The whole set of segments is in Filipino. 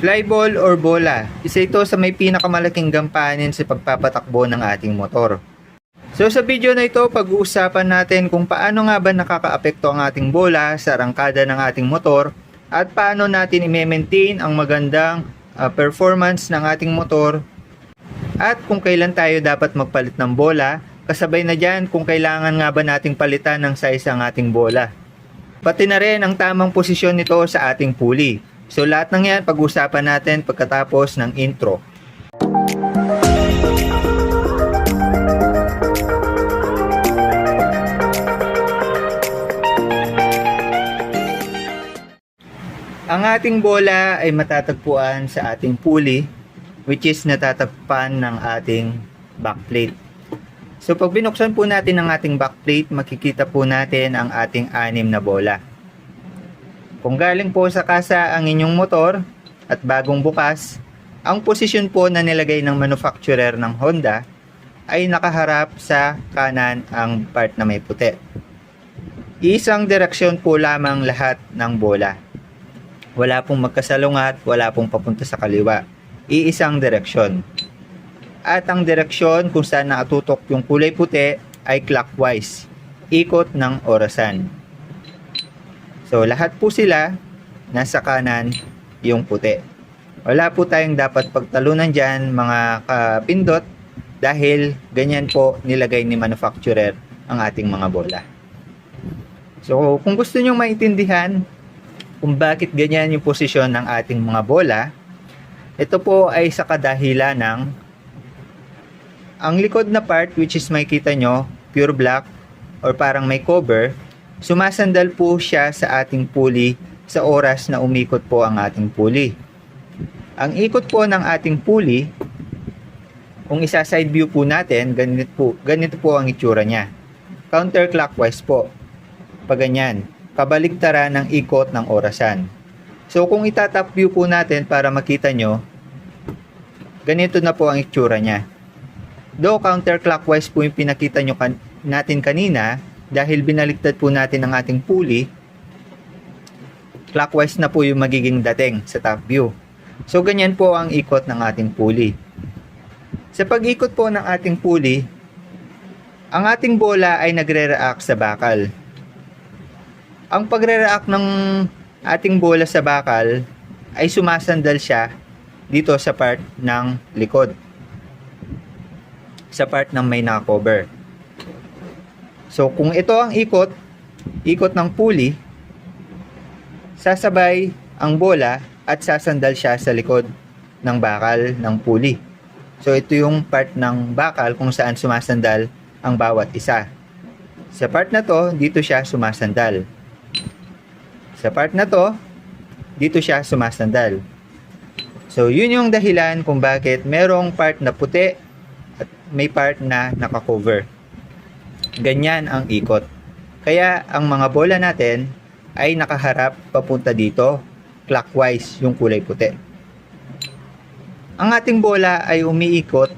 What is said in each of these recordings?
Fly ball or bola, isa ito sa may pinakamalaking gampanin sa pagpapatakbo ng ating motor. So sa video na ito, pag-uusapan natin kung paano nga ba nakakaapekto ang ating bola sa arangkada ng ating motor at paano natin i-maintain ang magandang ah, performance ng ating motor at kung kailan tayo dapat magpalit ng bola, kasabay na dyan kung kailangan nga ba nating palitan ng size ang ating bola. Pati na rin ang tamang posisyon nito sa ating pulley. So lahat ng yan pag-usapan natin pagkatapos ng intro. Ang ating bola ay matatagpuan sa ating pulley which is natatagpan ng ating backplate. So pag binuksan po natin ang ating backplate, makikita po natin ang ating anim na bola. Kung galing po sa kasa ang inyong motor at bagong bukas, ang posisyon po na nilagay ng manufacturer ng Honda ay nakaharap sa kanan ang part na may puti. Isang direksyon po lamang lahat ng bola. Wala pong magkasalungat, wala pong papunta sa kaliwa. Iisang direksyon. At ang direksyon kung saan nakatutok yung kulay puti ay clockwise. Ikot ng orasan. So lahat po sila nasa kanan yung puti. Wala po tayong dapat pagtalunan dyan mga kapindot dahil ganyan po nilagay ni manufacturer ang ating mga bola. So kung gusto nyo maintindihan kung bakit ganyan yung posisyon ng ating mga bola, ito po ay sa kadahilan ng ang likod na part which is makita nyo, pure black or parang may cover, sumasandal po siya sa ating pulley sa oras na umikot po ang ating pulley. Ang ikot po ng ating pulley, kung isa side view po natin, ganito po, ganito po ang itsura niya. Counterclockwise po. Pag ganyan, kabaligtaran ng ikot ng orasan. So kung itatap view po natin para makita nyo, ganito na po ang itsura niya. Though counterclockwise po yung pinakita nyo kan- natin kanina, dahil binaliktad po natin ang ating pulley, clockwise na po yung magiging dating sa top view. So ganyan po ang ikot ng ating pulley. Sa pag-ikot po ng ating pulley, ang ating bola ay nagre-react sa bakal. Ang pagre-react ng ating bola sa bakal ay sumasandal siya dito sa part ng likod. Sa part ng may nakakover. So kung ito ang ikot, ikot ng pulley, sasabay ang bola at sasandal siya sa likod ng bakal ng pulley. So ito yung part ng bakal kung saan sumasandal ang bawat isa. Sa part na to, dito siya sumasandal. Sa part na to, dito siya sumasandal. So yun yung dahilan kung bakit merong part na puti at may part na nakakover. Ganyan ang ikot. Kaya ang mga bola natin ay nakaharap papunta dito, clockwise yung kulay puti. Ang ating bola ay umiikot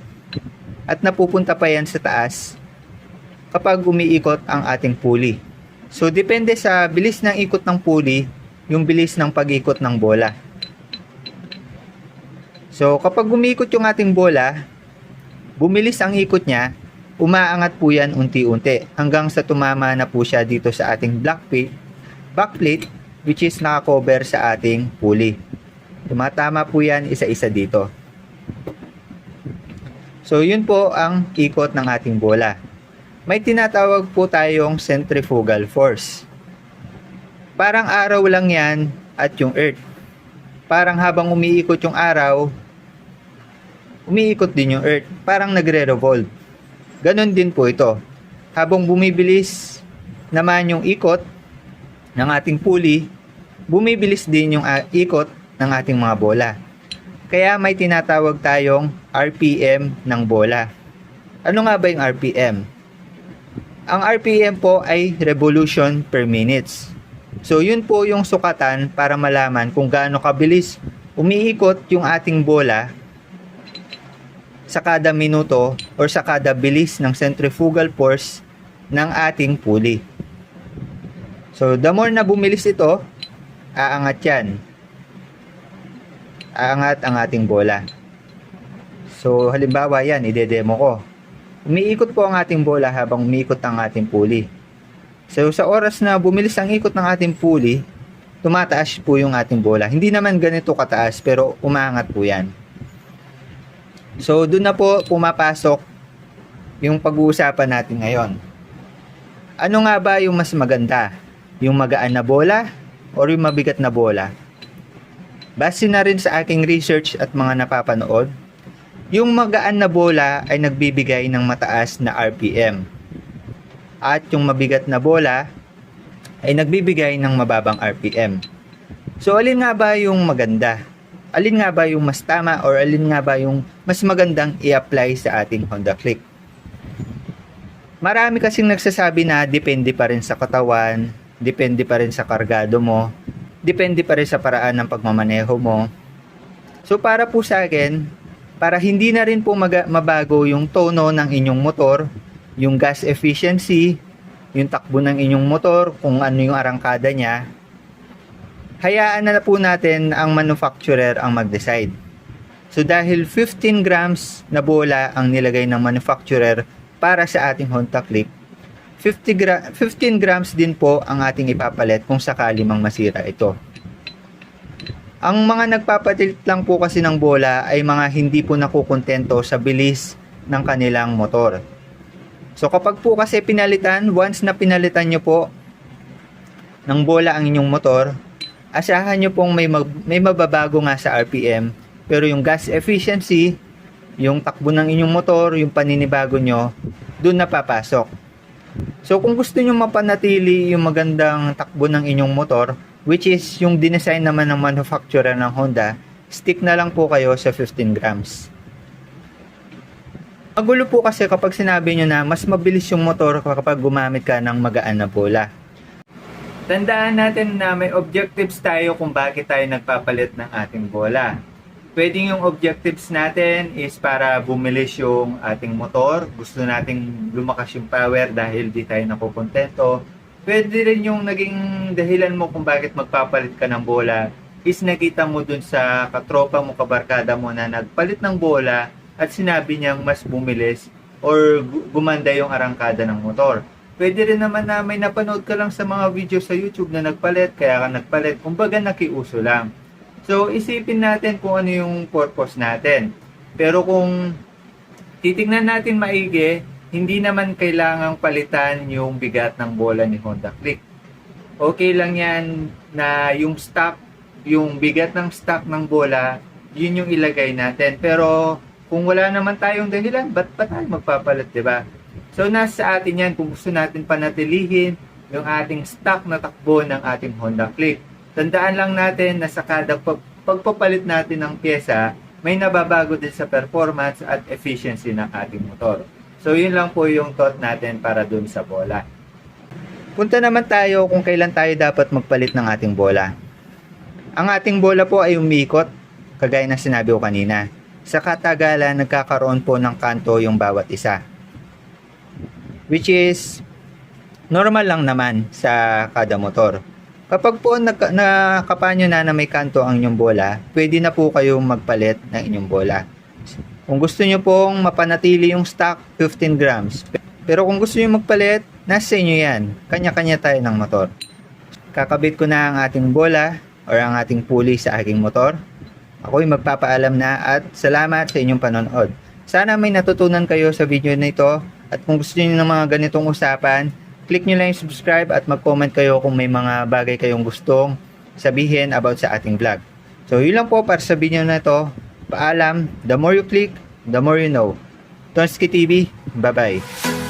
at napupunta pa yan sa taas kapag umiikot ang ating pulley. So depende sa bilis ng ikot ng pulley, yung bilis ng pag-ikot ng bola. So kapag umiikot yung ating bola, bumilis ang ikot niya, umaangat po yan unti-unti hanggang sa tumama na po siya dito sa ating black plate, which is nakakover sa ating pulley. Tumatama po yan isa-isa dito. So yun po ang ikot ng ating bola. May tinatawag po tayong centrifugal force. Parang araw lang yan at yung earth. Parang habang umiikot yung araw, umiikot din yung earth. Parang nagre-revolve. Ganon din po ito. Habang bumibilis naman yung ikot ng ating pulley, bumibilis din yung ah, ikot ng ating mga bola. Kaya may tinatawag tayong RPM ng bola. Ano nga ba yung RPM? Ang RPM po ay revolution per minutes. So yun po yung sukatan para malaman kung gaano kabilis umiikot yung ating bola sa kada minuto or sa kada bilis ng centrifugal force ng ating pulley. So the more na bumilis ito, aangat yan. aangat ang ating bola. So halimbawa yan, ide-demo ko. Umiikot po ang ating bola habang umiikot ang ating pulley. So sa oras na bumilis ang ikot ng ating pulley, tumataas po yung ating bola. Hindi naman ganito kataas pero umaangat po yan. So doon na po pumapasok yung pag-uusapan natin ngayon. Ano nga ba yung mas maganda? Yung magaan na bola or yung mabigat na bola? Base na rin sa aking research at mga napapanood, yung magaan na bola ay nagbibigay ng mataas na RPM. At yung mabigat na bola ay nagbibigay ng mababang RPM. So alin nga ba yung maganda? Alin nga ba yung mas tama or alin nga ba yung mas magandang i-apply sa ating Honda Click? Marami kasing nagsasabi na depende pa rin sa katawan, depende pa rin sa kargado mo, depende pa rin sa paraan ng pagmamaneho mo. So para po sa akin, para hindi na rin po maga- mabago yung tono ng inyong motor, yung gas efficiency, yung takbo ng inyong motor, kung ano yung arangkada niya, hayaan na po natin ang manufacturer ang mag-decide. So dahil 15 grams na bola ang nilagay ng manufacturer para sa ating Honda Click, 50 gra- 15 grams din po ang ating ipapalit kung sakali mang masira ito. Ang mga nagpapatilt lang po kasi ng bola ay mga hindi po nakukontento sa bilis ng kanilang motor. So kapag po kasi pinalitan, once na pinalitan nyo po ng bola ang inyong motor, asahan nyo pong may, mag- may mababago nga sa RPM, pero yung gas efficiency, yung takbo ng inyong motor, yung paninibago nyo, doon na papasok. So kung gusto nyo mapanatili yung magandang takbo ng inyong motor, which is yung dinesign naman ng manufacturer ng Honda, stick na lang po kayo sa 15 grams. Magulo po kasi kapag sinabi nyo na mas mabilis yung motor kapag gumamit ka ng magaan na bola. Tandaan natin na may objectives tayo kung bakit tayo nagpapalit ng ating bola. Pwedeng yung objectives natin is para bumilis yung ating motor. Gusto nating lumakas yung power dahil di tayo nakukontento. Pwede rin yung naging dahilan mo kung bakit magpapalit ka ng bola is nakita mo dun sa katropa mo, kabarkada mo na nagpalit ng bola at sinabi niyang mas bumilis or gu- gumanda yung arangkada ng motor. Pwede rin naman na may napanood ka lang sa mga video sa YouTube na nagpalit, kaya ka nagpalit. Kumbaga nakiuso lang. So, isipin natin kung ano yung purpose natin. Pero kung titignan natin maigi, hindi naman kailangang palitan yung bigat ng bola ni Honda Click. Okay lang yan na yung stock, yung bigat ng stock ng bola, yun yung ilagay natin. Pero kung wala naman tayong dahilan, ba't pa tayo magpapalit, di ba? So, nasa atin yan kung gusto natin panatilihin yung ating stock na takbo ng ating Honda Click. Tandaan lang natin na sa kada pag- pagpapalit natin ng pyesa, may nababago din sa performance at efficiency ng ating motor. So, yun lang po yung thought natin para dun sa bola. Punta naman tayo kung kailan tayo dapat magpalit ng ating bola. Ang ating bola po ay umikot, kagaya ng sinabi ko kanina. Sa katagalan, nagkakaroon po ng kanto yung bawat isa. Which is normal lang naman sa kada motor. Kapag po naka, nakapanyo na na may kanto ang inyong bola, pwede na po kayong magpalit ng inyong bola. Kung gusto nyo pong mapanatili yung stock, 15 grams. Pero kung gusto nyo magpalit, nasa inyo yan. Kanya-kanya tayo ng motor. Kakabit ko na ang ating bola or ang ating pulley sa aking motor. Ako'y magpapaalam na at salamat sa inyong panonood. Sana may natutunan kayo sa video na ito at kung gusto niyo ng mga ganitong usapan, click nyo lang yung subscribe at mag-comment kayo kung may mga bagay kayong gustong sabihin about sa ating vlog. So yun lang po para sa video na ito. Paalam, the more you click, the more you know. Tonsky TV, bye-bye.